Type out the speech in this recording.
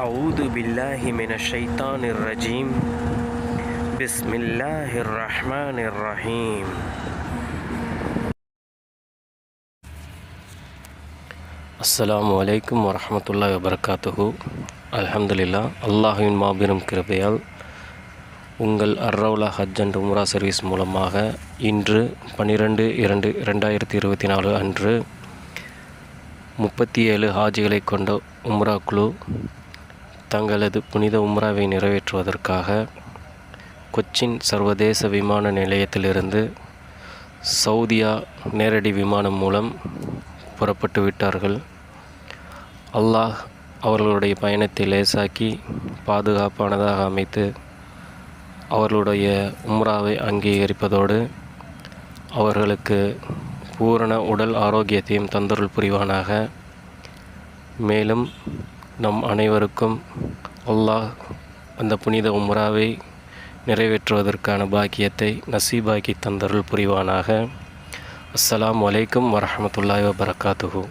அவுது பில்லாஹி மின ஷைத்தான் ரஜீம் பிஸ்மில்லா பிஸ்மில்லாஹி ரஹ்மான் ரஹீம் அஸ்லாம் வலைக்கம் வரமத்துல்லா வபர்காத்துஹு அலமதுல்லா அல்லாஹுவின் மாபெரும் கிருபையால் உங்கள் அர்ரவுலா ஹஜ் அண்ட் உம்ரா சர்வீஸ் மூலமாக இன்று பன்னிரெண்டு இரண்டு இரண்டாயிரத்தி இருபத்தி நாலு அன்று முப்பத்தி ஏழு ஹாஜிகளை கொண்ட உம்ரா குழு தங்களது புனித உம்ராவை நிறைவேற்றுவதற்காக கொச்சின் சர்வதேச விமான நிலையத்திலிருந்து சவுதியா நேரடி விமானம் மூலம் புறப்பட்டு விட்டார்கள். அல்லாஹ் அவர்களுடைய பயணத்தை லேசாக்கி பாதுகாப்பானதாக அமைத்து அவர்களுடைய உம்ராவை அங்கீகரிப்பதோடு அவர்களுக்கு பூரண உடல் ஆரோக்கியத்தையும் தந்தருள் புரிவானாக. மேலும் நம் அனைவருக்கும் அல்லாஹ் அந்த புனித உம்ராவை நிறைவேற்றுவதற்கான பாக்கியத்தை நசீபாக்கி தந்தருள் புரிவானாக. அஸ்லாம் அலைக்கும் வரமத்துல்லாய் வபரகாத்துஹு.